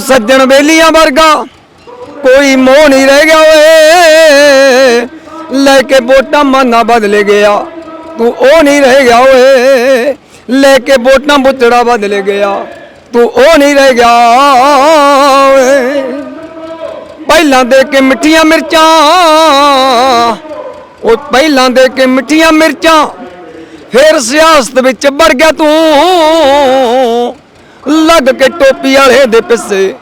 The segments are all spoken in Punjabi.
ਸੱਜਣ ਬੇਲੀਆਂ ਵਰਗਾ। ਕੋਈ ਮੋਹ ਨਹੀਂ ਰਹਿ ਗਿਆ ਓਏ। ਲੈ ਕੇ ਵੋਟਾਂ ਮਾਨਾ ਬਦਲ ਗਿਆ। ਤੂੰ ਉਹ ਨਹੀਂ ਰਹਿ ਗਿਆ ਓਏ। ਲੈ ਕੇ ਵੋਟਾਂ ਬੁੱਚੜਾ ਬਦਲ ਗਿਆ। ਤੂੰ ਉਹ ਨਹੀਂ ਰਹਿ ਗਿਆ ਓਏ। ਪਹਿਲਾਂ ਦੇ ਕੇ ਮਿੱਠੀਆਂ ਮਿਰਚਾਂ। ਉਹ ਪਹਿਲਾਂ ਦੇ ਕੇ ਮਿੱਠੀਆਂ ਮਿਰਚਾਂ। ਫੇਰ ਸਿਆਸਤ ਵਿੱਚ ਵੜ ਗਿਆ ਤੂੰ। ਲੱਗ ਕੇ ਟੋਪੀ ਵਾਲੇ ਦੇ ਪਿੱਛੇ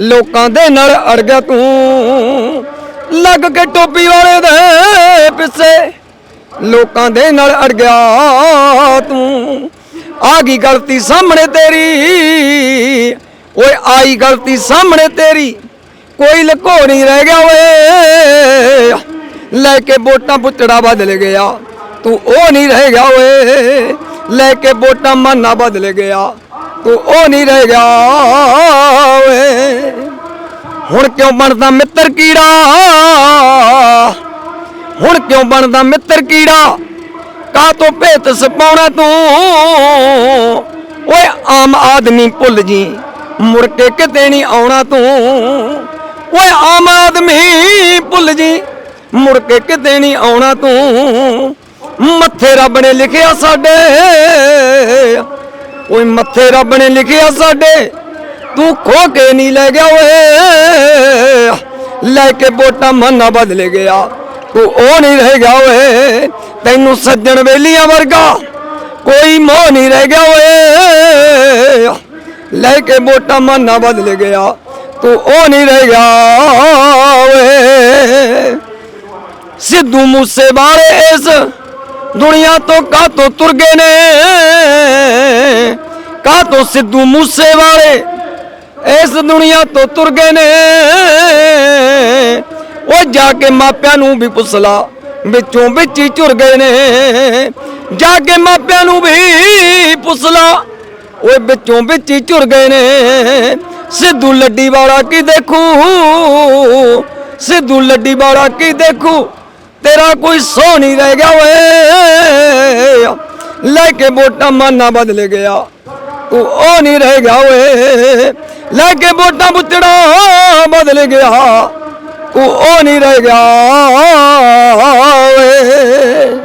ਲੋਕਾਂ ਦੇ ਨਾਲ ਅੜ ਗਿਆ ਤੂੰ। ਲੱਗ ਕੇ ਟੋਪੀ ਵਾਲੇ ਦੇ ਪਿੱਛੇ ਲੋਕਾਂ ਦੇ ਨਾਲ ਅੜ ਗਿਆ ਤੂੰ। ਆ ਗਈ ਗਲਤੀ ਸਾਹਮਣੇ ਤੇਰੀ, ਓਏ ਆਈ ਗਲਤੀ ਸਾਹਮਣੇ ਤੇਰੀ। ਕੋਈ ਲਕੋ ਨਹੀਂ ਰਹਿ ਗਿਆ ਓਏ। ਲੈ ਕੇ ਵੋਟਾਂ ਪੁੱਤੜਾ ਬਦਲ ਗਿਆ। ਤੂੰ ਉਹ ਨਹੀਂ ਰਹਿ ਗਿਆ ਓਏ। ਲੈ ਕੇ ਵੋਟਾਂ ਮਾਨਾ ਬਦਲ ਗਿਆ। ਤੂੰ ਉਹ ਨਹੀਂ ਰਹਿ ਗਿਆ ਓਏ। ਹੁਣ ਕਿਉਂ ਬਣਦਾ ਮਿੱਤਰ ਕੀੜਾ? ਹੁਣ ਕਿਉਂ ਬਣਦਾ ਮਿੱਤਰ ਕੀੜਾ? ਕਾ ਤੋਂ ਭੇਤ ਸਪਾਉਣਾ ਤੂੰ? ਓਏ, ਆਮ ਆਦਮੀ ਭੁੱਲ ਜੀ, ਮੁੜ ਕੇ ਕਿਤੇ ਨਹੀਂ ਆਉਣਾ ਤੂੰ। ਓਏ, ਆਮ ਆਦਮੀ ਭੁੱਲ ਜੀ, ਮੁੜ ਕੇ ਕਿਤੇ ਨਹੀਂ ਆਉਣਾ ਤੂੰ। ਮੱਥੇ ਰੱਬ ਨੇ ਲਿਖਿਆ ਸਾਡੇ ਓਏ ਮੱਥੇ ਰੱਬ ਨੇ ਲਿਖਿਆ ਸਾਡੇ। ਤੂੰ ਖੋ ਕੇ ਨਹੀਂ ਲੈ ਗਿਆ ਓਏ। ਲੈ ਕੇ ਵੋਟਾਂ ਮਨਾ ਬਦਲ ਗਿਆ। ਤੂੰ ਉਹ ਨਹੀਂ ਰਹਿ ਗਿਆ ਓਏ। ਤੈਨੂੰ ਸੱਜਣ ਵੇਲੀਆਂ ਵਰਗਾ ਕੋਈ ਮੋਹ ਨਹੀਂ ਰਹਿ ਗਿਆ ਓਏ। ਲੈ ਕੇ ਵੋਟਾਂ ਮਨਾ ਬਦਲ ਗਿਆ। ਤੂੰ ਉਹ ਨਹੀਂ ਰਹਿ ਗਿਆ ਓਏ। ਸਿੱਧੂ ਮੂਸੇ ਵਾਲੇ ਇਸ ਦੁਨੀਆ ਤੋਂ ਕਾਤੋਂ ਤੁਰ ਗਏ ਨੇ? ਕਾਤੋਂ ਸਿੱਧੂ ਮੂਸੇ ਵਾਲੇ ਇਸ ਦੁਨੀਆ ਤੋਂ ਤੁਰ ਗਏ ਨੇ? ਉਹ ਜਾ ਕੇ ਮਾਪਿਆਂ ਨੂੰ ਵੀ ਪੁੱਛਲਾ, ਵਿੱਚੋਂ ਵਿੱਚ ਹੀ ਝੁਰ ਗਏ ਨੇ। ਜਾ ਕੇ ਮਾਪਿਆਂ ਨੂੰ ਵੀ ਪੁੱਛਲਾ, ਓਏ ਵਿੱਚੋਂ ਵਿੱਚ ਹੀ ਝੁਰ ਗਏ ਨੇ। ਸਿੱਧੂ ਲੱਡੀ ਵਾਲਾ ਕੀ ਦੇਖੂ? ਸਿੱਧੂ ਲੱਡੀ ਵਾਲਾ ਕੀ ਦੇਖੂ? ਤੇਰਾ ਕੋਈ ਸੋ ਨਹੀਂ ਰਹਿ ਗਿਆ ਓਏ। ਲੈ ਕੇ ਵੋਟਾਂ ਮਾਨਾ ਬਦਲ ਗਿਆ। ਤੂੰ ਉਹ ਨਹੀਂ ਰਹਿ ਗਿਆ ਓਏ। ਲੈ ਕੇ ਵੋਟਾਂ ਬੁੱਤੜਾ ਬਦਲ ਗਿਆ। ਤੂੰ ਉਹ ਨਹੀਂ ਰਹਿ ਗਿਆ ਓਏ।